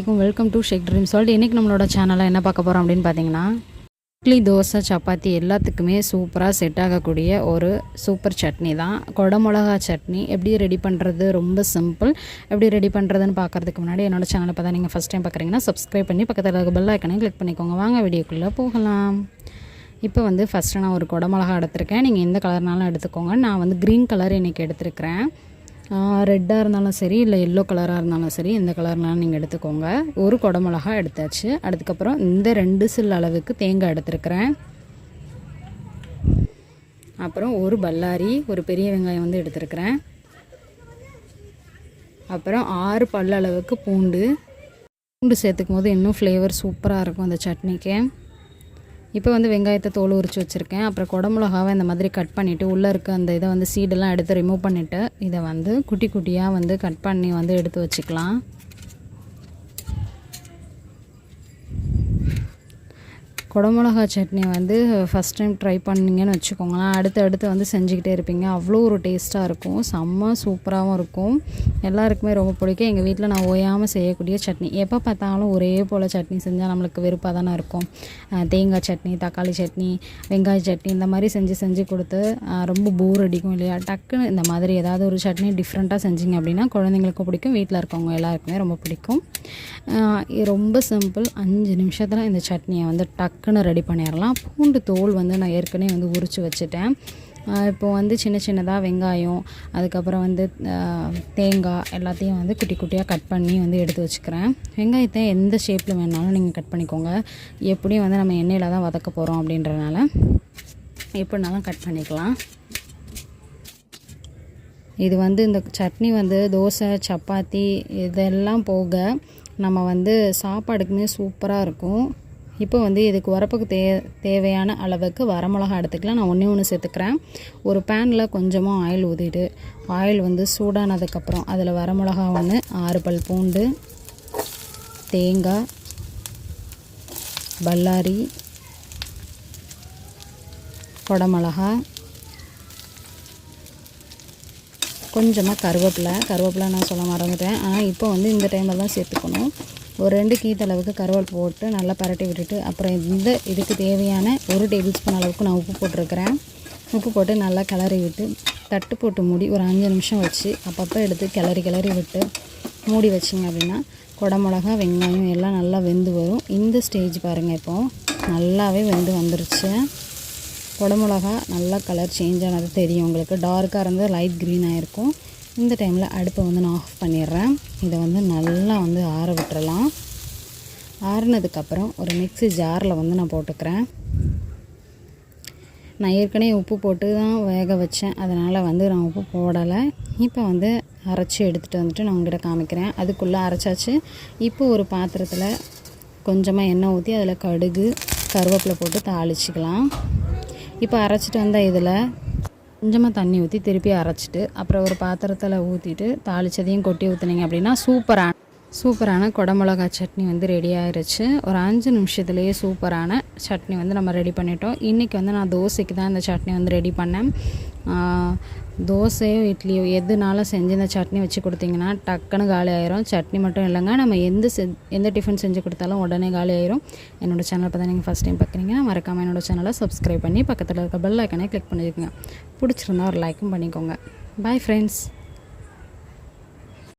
வலைக்கும் welcome to shake dream சொல்லிட்டு இன்றைக்கி நம்மளோட சேனலில் என்ன பார்க்க போகிறோம் அப்படின்னு பார்த்தீங்கன்னா இட்லி தோசை சப்பாத்தி எல்லாத்துக்குமே சூப்பராக செட் ஆகக்கூடிய ஒரு சூப்பர் சட்னி தான். குடமிளகா சட்னி. எப்படி ரெடி பண்ணுறது ரொம்ப சிம்பிள் எப்படி ரெடி பண்ணுறதுன்னு பார்க்குறதுக்கு முன்னாடி என்னோட சேனலை பார்த்தா நீங்கள் ஃபஸ்ட் டைம் பார்க்குறீங்கன்னா சப்ஸ்கிரைப் பண்ணி பக்கத்தில் இருக்க பெல் ஐக்கனையும் கிளிக் பண்ணிக்கோங்க. வாங்க வீடியோக்குள்ளே போகலாம். இப்போ வந்து ஃபஸ்ட்டு நான் ஒரு குடமிளகா எடுத்திருக்கேன். நீங்கள் எந்த கலர்னாலும் எடுத்துக்கோங்க. நான் வந்து க்ரீன் கலர் இன்றைக்கி எடுத்திருக்கிறேன். ரெட்டாக இருந்தாலும் சரி இல்லை எல்லோ கலராக இருந்தாலும் சரி எந்த கலர்னாலும் நீங்கள் எடுத்துக்கோங்க. ஒரு குடமிளகா எடுத்தாச்சு. அதுக்கப்புறம் இந்த ரெண்டு சில் அளவுக்கு தேங்காய் எடுத்துருக்குறேன். அப்புறம் ஒரு பல்லாரி ஒரு பெரிய வெங்காயம் வந்து எடுத்துருக்குறேன். அப்புறம் ஆறு பல்ல அளவுக்கு பூண்டு. பூண்டு சேர்த்துக்கும் போது இன்னும் ஃப்ளேவர் சூப்பராக இருக்கும் அந்த சட்னிக்கு. இப்போ வந்து வெங்காயத்தை தோல் உரித்து வச்சுருக்கேன். அப்புறம் குடமிளகாவை இந்த மாதிரி கட் பண்ணிவிட்டு உள்ளே இருக்க அந்த இதை வந்து சீடெல்லாம் எடுத்து ரிமூவ் பண்ணிவிட்டு இதை வந்து குட்டி குட்டியாக வந்து கட் பண்ணி வந்து எடுத்து வச்சுக்கலாம். குடமிளகா சட்னி வந்து ஃபஸ்ட் டைம் ட்ரை பண்ணிங்கன்னு வச்சுக்கோங்களேன். அடுத்து அடுத்து வந்து செஞ்சுக்கிட்டே இருப்பீங்க. அவ்வளோ ஒரு டேஸ்ட்டாக இருக்கும். செம்ம சூப்பராகவும் இருக்கும். எல்லாருக்குமே ரொம்ப பிடிக்கும். எங்கள் வீட்டில் நான் ஓயாமல் செய்யக்கூடிய சட்னி. எப்போ பார்த்தாலும் ஒரே போல் சட்னி செஞ்சால் நம்மளுக்கு வெறுப்பாக தானே இருக்கும். தேங்காய் சட்னி தக்காளி சட்னி வெங்காய சட்னி இந்த மாதிரி செஞ்சு செஞ்சு கொடுத்து ரொம்ப போர் அடிக்கும் இல்லையா? டக்குன்னு இந்த மாதிரி ஏதாவது ஒரு சட்னி டிஃப்ரெண்ட்டாக செஞ்சிங்க அப்படின்னா குழந்தைங்களுக்கும் பிடிக்கும். வீட்டில் இருக்கவங்க எல்லாருக்குமே ரொம்ப பிடிக்கும். ரொம்ப சிம்பிள் அஞ்சு நிமிஷத்தில் இந்த சட்னியை வந்து டக் டக்குன்னு ரெடி பண்ணிடலாம். பூண்டு தோல் வந்து நான் ஏற்கனவே வந்து உரித்து வச்சுட்டேன். இப்போ வந்து சின்ன சின்னதாக வெங்காயம் அதுக்கப்புறம் வந்து தேங்காய் எல்லாத்தையும் வந்து குட்டி குட்டியாக கட் பண்ணி வந்து எடுத்து வச்சுக்கிறேன். வெங்காயத்தை எந்த ஷேப்பில் வேணாலும் நீங்கள் கட் பண்ணிக்கோங்க. எப்படியும் வந்து நம்ம எண்ணெயில் தான் வதக்க போகிறோம் அப்படின்றனால எப்படினாலும் கட் பண்ணிக்கலாம். இது வந்து இந்த சட்னி வந்து தோசை சப்பாத்தி இதெல்லாம் போக நம்ம வந்து சாப்பாடுக்குமே சூப்பராக இருக்கும். இப்போ வந்து இதுக்கு உரப்புக்கு தே தேவையான அளவுக்கு வரமிளகா எடுத்துக்கலாம். நான் ஒன்றே ஒன்று சேர்த்துக்கிறேன். ஒரு பேனில் கொஞ்சமாக ஆயில் ஊற்றிட்டு ஆயில் வந்து சூடானதுக்கப்புறம் அதில் வரமிளகா ஒன்று ஆறு பல் பூண்டு தேங்காய் பல்லாரி கொடமிளகா கொஞ்சமாக கருவேப்பிலை. கருவேப்பிலை நான் சொல்ல மறந்துட்டேன். ஆனால் இப்போ வந்து இந்த டைமில் தான் சேர்த்துக்கணும். ஒரு ரெண்டு கீத்தளவுக்கு கருவேல் போட்டு நல்லா பரட்டி விட்டுட்டு அப்புறம் இந்த இதுக்கு தேவையான ஒரு டேபிள் ஸ்பூன் அளவுக்கு நான் உப்பு போட்டிருக்கிறேன். உப்பு போட்டு நல்லா கிளறி விட்டு தட்டு போட்டு மூடி ஒரு அஞ்சு நிமிஷம் வச்சு அப்பப்போ எடுத்து கிளறி கிளறி விட்டு மூடி வச்சிங்க அப்படின்னா குடமிளகா வெங்காயம் எல்லாம் நல்லா வெந்து வரும். இந்த ஸ்டேஜ் பாருங்கள் இப்போது நல்லாவே வெந்து வந்துருச்சு. குடமிளகா நல்லா கலர் சேஞ்ச் ஆனது தெரியும். உங்களுக்கு டார்க்காக இருந்தால் லைட் க்ரீனாக இருக்கும். இந்த டைமில் அடுப்பை வந்து நான் ஆஃப் பண்ணிடுறேன். இதை வந்து நல்லா வந்து ஆற விட்டுறலாம். ஆறுனதுக்கப்புறம் ஒரு மிக்ஸி ஜாரில் வந்து நான் போட்டுக்கிறேன். நான் ஏற்கனவே உப்பு போட்டு தான் வேக வச்சேன். அதனால் வந்து நான் உப்பு போடலை. இப்போ வந்து அரைச்சி எடுத்துகிட்டு வந்துட்டு நான் உங்கள்கிட்ட காமிக்கிறேன். அதுக்குள்ளே அரைச்சாச்சு. இப்போ ஒரு பாத்திரத்தில் கொஞ்சமாக எண்ணெய் ஊற்றி அதில் கடுகு கருவேப்பிலை போட்டு தாளிச்சிக்கலாம். இப்போ அரைச்சிட்டு வந்த இதில் கொஞ்சமாக தண்ணி ஊற்றி திருப்பி அரைச்சிட்டு அப்புறம் ஒரு பாத்திரத்தில் ஊற்றிட்டு தாளித்ததையும் கொட்டி ஊற்றுனீங்க அப்படின்னா சூப்பரான சூப்பரான குடமிளகா சட்னி வந்து ரெடி ஆயிடுச்சு ஒரு அஞ்சு நிமிஷத்துலேயே சூப்பரான சட்னி வந்து நம்ம ரெடி பண்ணிட்டோம். இன்றைக்கி வந்து நான் தோசைக்கு தான் இந்த சட்னி வந்து ரெடி பண்ணேன். தோசையோ இட்லியோ எதுனாலும் செஞ்சு இந்த சட்னி வச்சு கொடுத்தீங்கன்னா டக்குன்னு காலி ஆயிரும். சட்னி மட்டும் இல்லைங்க நம்ம எந்த செ எந்த டிஃபன் செஞ்சு கொடுத்தாலும் உடனே காலி ஆயிரும். என்னோடய சேனல் பார்த்தா நீங்கள் ஃபஸ்ட் டைம் பார்க்குறீங்கன்னா மறக்காமல் என்னோடய சேனலை சப்ஸ்கிரைப் பண்ணி பக்கத்தில் இருக்க பெல் ஐக்கனே கிளிக் பண்ணிக்கோங்க. பிடிச்சிருந்தா ஒரு லைக்கும் பண்ணிக்கோங்க. Bye friends